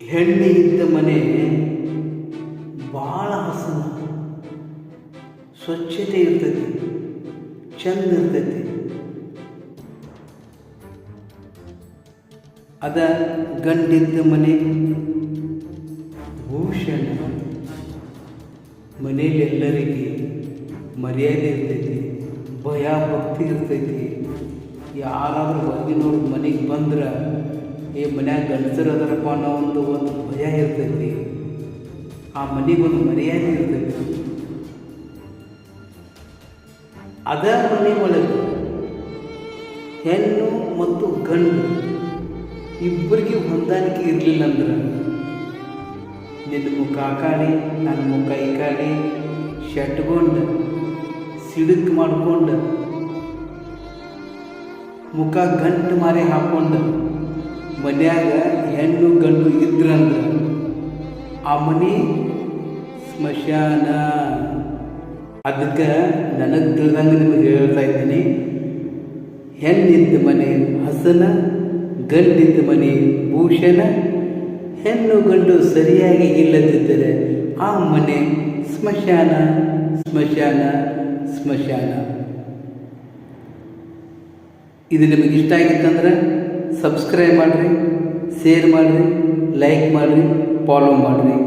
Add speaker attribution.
Speaker 1: ಹೆಣ್ಣು ಇದ್ದ ಮನೆ ಭಾಳ ಹಸನ. ಸ್ವಚ್ಛತೆ ಇರ್ತೈತಿ, ಚಂದ ಇರ್ತೈತಿ. ಅದ ಗಂಡಿದ್ದ ಮನೆ, ಭೂಷಣ. ಮನೆಯಲ್ಲಿ ಎಲ್ಲರಿಗೆ ಮರ್ಯಾದೆ ಇರ್ತೈತಿ ಭಯ ಭಕ್ತಿ ಇರ್ತೈತಿ. ಯಾರಾದರೂ ಹೊರಗಿನವ್ರು ಮನೆಗೆ ಬಂದ್ರೆ ಏ ಮನ್ಯಾಗ ಗಂಡಸರು ಅದರಪ್ಪ ಅನ್ನೋ ಒಂದು ಒಂದು ಭಯ ಇರ್ತೈತಿ. ಆ ಮನೆಗೊಂದು ಮರ್ಯಾದೆ ಇರ್ತೈತಿ. ಅದ ಮನೆ ಒಳಗೆ ಹೆಣ್ಣು ಮತ್ತು ಗಂಡು ಇಬ್ಬರಿಗೆ ಹೊಂದಾಣಿಕೆ ಇರಲಿಲ್ಲ ಅಂದ್ರೆ ನಿನ್ನ ಮುಖ ಆ ಕಾಲಿ ನನ್ನ ಮುಖ ಈ ಕಾಣಿ ಶಟ್ಕೊಂಡು ಸಿಡುಕ್ ಮಾಡ್ಕೊಂಡು, ಮುಖ ಗಂಟು ಮಾರಿ ಹಾಕೊಂಡು ಮನ್ಯಾಗ ಹೆಣ್ಣು ಗಂಡು ಇದ್ರಂದ್ರೆ ಆ ಮನೆ ಸ್ಮಶಾನ. ಅದಕ್ಕೆ ನನಗೆ ತಿಳಿದಂಗೆ ನಿಮಗೆ ಹೇಳ್ತಾ ಇದ್ದೀನಿ. ಹೆಣ್ಣಿದ್ದ ಮನೆ ಹಸನ, ಗಂಡಿದ್ದ ಮನೆ ಭೂಷಣ. ಹೆಣ್ಣು ಗಂಡು ಸರಿಯಾಗಿ ಇಲ್ಲದಿದ್ದರೆ ಆ ಮನೆ ಸ್ಮಶಾನ ಸ್ಮಶಾನ ಸ್ಮಶಾನ. ಇದು ನಿಮಗೆ ಇಷ್ಟ ಆಗಿತ್ತಂದ್ರೆ ಸಬ್ಸ್ಕ್ರೈಬ್ ಮಾಡಿರಿ ಶೇರ್ ಮಾಡಿರಿ ಲೈಕ್ ಮಾಡಿರಿ ಫಾಲೋ ಮಾಡಿರಿ